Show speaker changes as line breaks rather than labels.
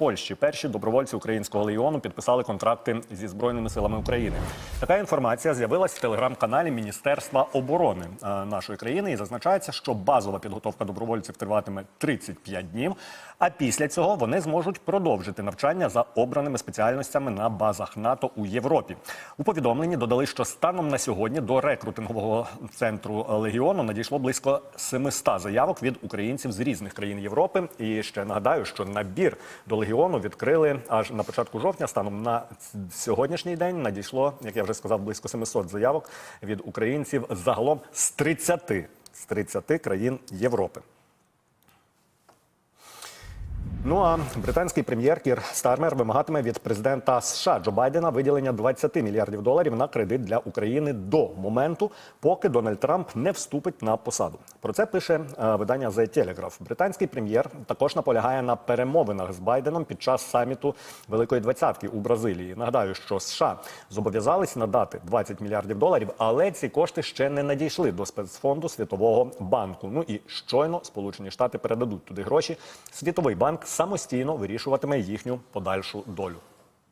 Польщі. Перші добровольці українського легіону підписали контракти зі збройними силами України. Така інформація з'явилась в телеграм-каналі Міністерства оборони е, нашої країни і зазначається, що базова підготовка добровольців триватиме 35 днів. А після цього вони зможуть продовжити навчання за обраними спеціальностями на базах НАТО у Європі. У повідомленні додали, що станом на сьогодні до рекрутингового центру легіону надійшло близько 700 заявок від українців з різних країн Європи. І ще нагадаю, що набір до легіону відкрили аж на початку жовтня. Станом на сьогоднішній день надійшло, як я вже сказав, близько 700 заявок від українців загалом з 30, з 30 країн Європи. Ну а британський прем'єр Кір Стармер вимагатиме від президента США Джо Байдена виділення 20 мільярдів доларів на кредит для України до моменту, поки Дональд Трамп не вступить на посаду. Про це пише е, видання The Telegraph. Британський прем'єр також наполягає на перемовинах з Байденом під час саміту Великої Двадцятки у Бразилії. Нагадаю, що США зобов'язались надати 20 мільярдів доларів, але ці кошти ще не надійшли до спецфонду Світового банку. Ну і щойно Сполучені Штати передадуть туди гроші. Світовий банк самостійно вирішуватиме їхню подальшу долю.